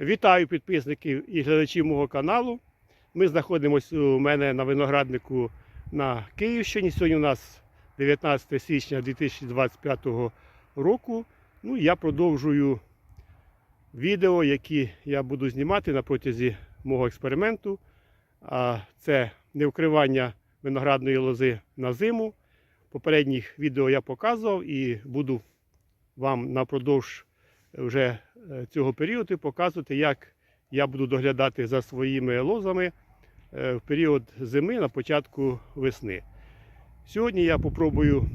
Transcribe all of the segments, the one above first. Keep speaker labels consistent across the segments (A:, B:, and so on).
A: Вітаю підписників і глядачів мого каналу. Ми знаходимося у мене на винограднику на Київщині. Сьогодні у нас 19 січня 2025 року. Ну, я продовжую відео, які я буду знімати на протязі мого експерименту. А це не вкривання виноградної лози на зиму. Попередніх відео я показував і буду вам напродовж вже е, цього періоду показувати, як я буду доглядати за своїми лозами е, в період зими на початку весни. Сьогодні я попробую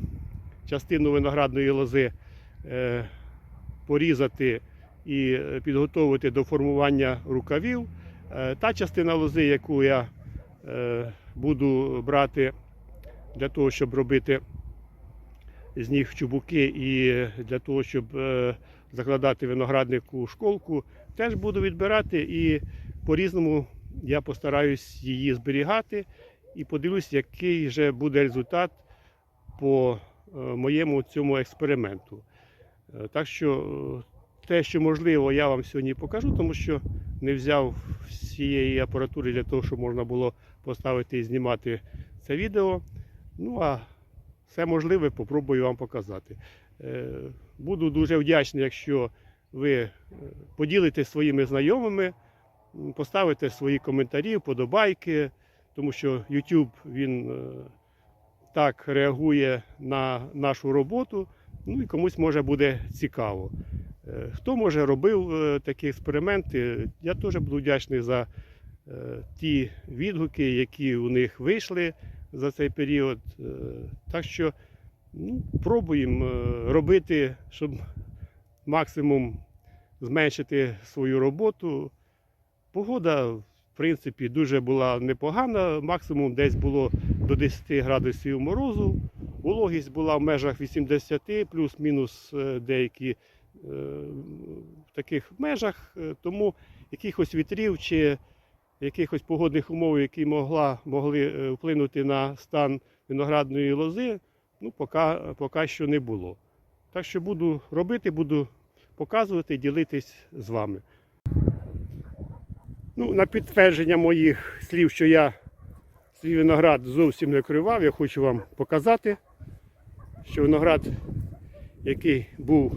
A: частину виноградної лози е, порізати і підготовити до формування рукавів. Та частина лози, яку я буду брати для того, щоб робити з них чубуки і для того, щоб закладати винограднику школку, теж буду відбирати і по-різному я постараюсь її зберігати і подивлюсь, який же буде результат по е, моєму цьому експерименту. Е, Так що е, те, що можливо, я вам сьогодні покажу, тому що не взяв всієї апаратури для того, щоб можна було поставити і знімати це відео. Ну а все можливе попробую вам показати. Буду дуже вдячний, якщо ви е, поділитесь своїми знайомими, поставите свої коментарі, вподобайки, тому що YouTube він е, так реагує на нашу роботу, ну і комусь може буде цікаво. Е, Хто може робив такі експерименти, я теж буду вдячний за ті відгуки, які у них вийшли за цей період. Так що ну, пробуємо е, робити, щоб максимум зменшити свою роботу. Погода, в принципі, дуже була непогана. Максимум десь було до 10 градусів морозу. Вологість була в межах 80, плюс-мінус е, деякі е, в таких межах. Тому якихось вітрів чи якихось погодних умов, які могла, могли вплинути на стан виноградної лози, ну, поки, поки що не було. Так що буду робити, буду показувати, ділитись з вами. Ну, на підтвердження моїх слів, що я свій виноград зовсім не кривав, я хочу вам показати, що виноград, який був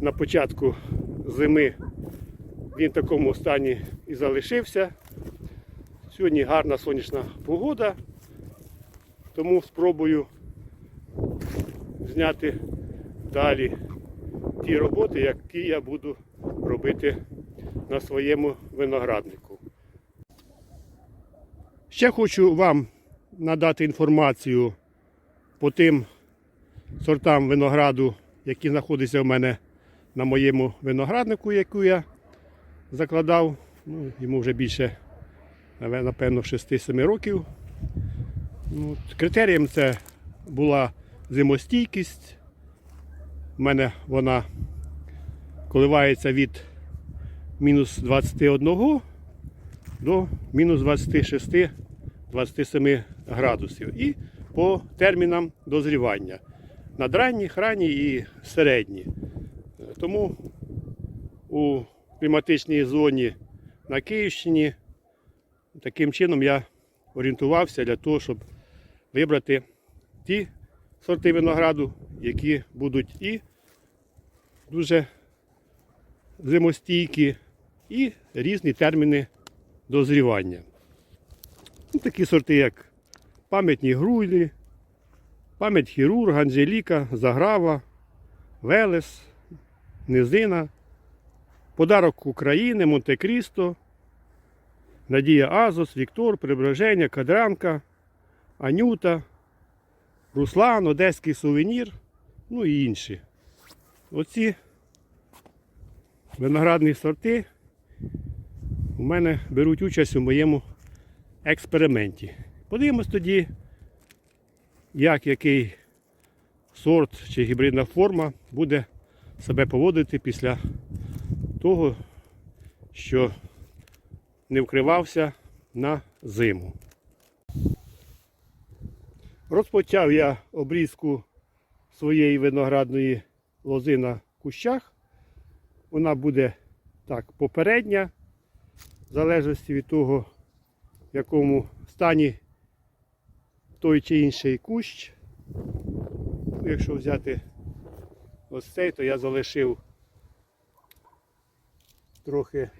A: на початку зими, він в такому стані і залишився. Сьогодні гарна сонячна погода, тому спробую зняти далі ті роботи, які я буду робити на своєму винограднику. Ще хочу вам надати інформацію по тим сортам винограду, які знаходяться в мене на моєму винограднику, яку я закладав. Ну, йому вже більше, напевно, 6-7 років. Ну, от Критерієм це була зимостійкість. У мене вона коливається від мінус 21 до мінус 26-27 градусів. І по термінам дозрівання. Надранні, ранні і середні. Тому у кліматичній зоні на Київщині таким чином я орієнтувався для того, щоб вибрати ті сорти винограду, які будуть і дуже зимостійкі, і різні терміни дозрівання. Ну, такі сорти, як пам'ятні груйлі, пам'ять хірург, Анжеліка, Заграва, Велес, Низина, Подарок України, Монте-Крісто, Надія Азос, Віктор, Преображення, Кадранка, Анюта, Руслан, Одеський сувенір, ну і інші. Оці виноградні сорти у мене беруть участь у моєму експерименті. Подивимось тоді, як який сорт чи гібридна форма буде себе поводити після того, що не вкривався на зиму. Розпочав я обрізку своєї виноградної лози на кущах. Вона буде так, попередня, в залежності від того, в якому стані той чи інший кущ. Ну, Якщо взяти ось цей, то я залишив трохи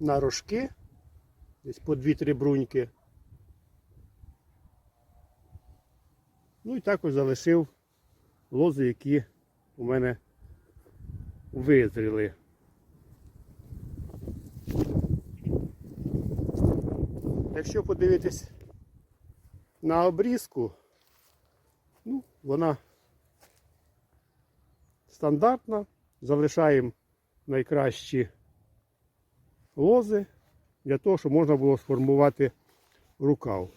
A: на рожки, десь по 2-3 бруньки. Ну і також залишив лози, які у мене визріли. Якщо подивитись на обрізку, ну, вона стандартна. Залишаємо найкращі лози для того, щоб можна було сформувати рукав.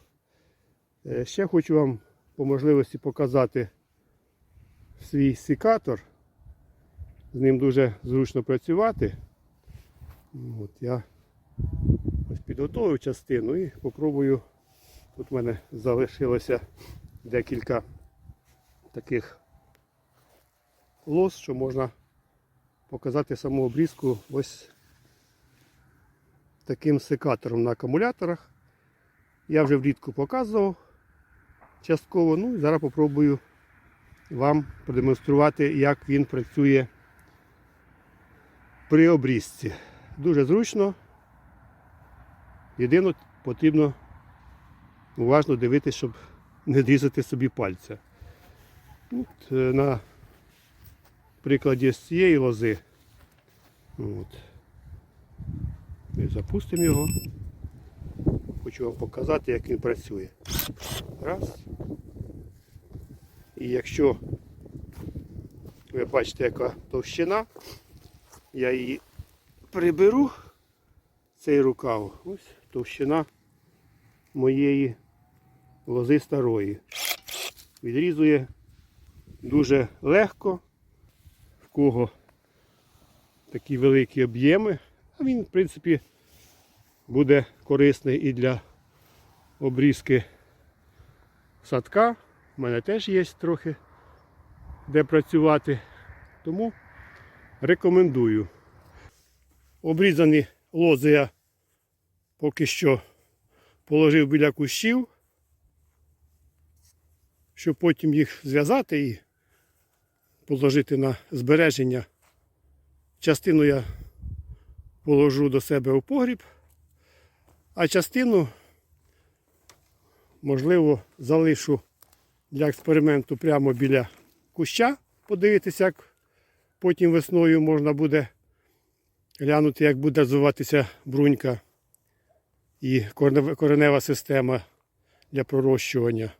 A: Е, Ще хочу вам по можливості показати свій секатор. З ним дуже зручно працювати. От я ось підготовив частину і попробую. Тут в мене залишилося декілька таких лос, що можна показати саму обрізку ось таким секатором на акумуляторах. Я вже влітку показував частково, ну і зараз попробую вам продемонструвати, як він працює при обрізці. Дуже зручно. Єдине потрібно уважно дивитися, щоб не різати собі пальця. От, е, на прикладі з цієї лози. От. Ми запустимо його. Хочу вам показати, як він працює. Раз. І якщо ви бачите, яка товщина, я її приберу, цей рукав. Ось товщина моєї лози старої. Відрізує дуже легко, в кого такі великі об'єми, а він, в принципі, буде корисний і для обрізки садка. У мене теж є трохи де працювати. Тому рекомендую. Обрізані лози я поки що положив біля кущів, щоб потім їх зв'язати і положити на збереження. Частину я положу до себе у погріб, а частину, можливо, залишу для експерименту прямо біля куща. Подивитися, як потім весною можна буде глянути, як буде розвиватися брунька і коренева- система для пророщування.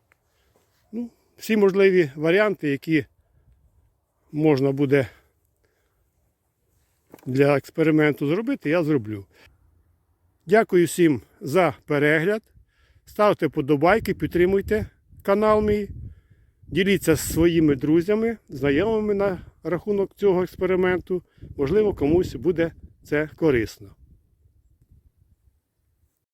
A: Ну, всі можливі варіанти, які можна буде для експерименту зробити, я зроблю. Дякую всім за перегляд. Ставте подобайки, підтримуйте канал мій. Діліться з своїми друзями, знайомими на рахунок цього експерименту. Можливо, комусь буде це корисно.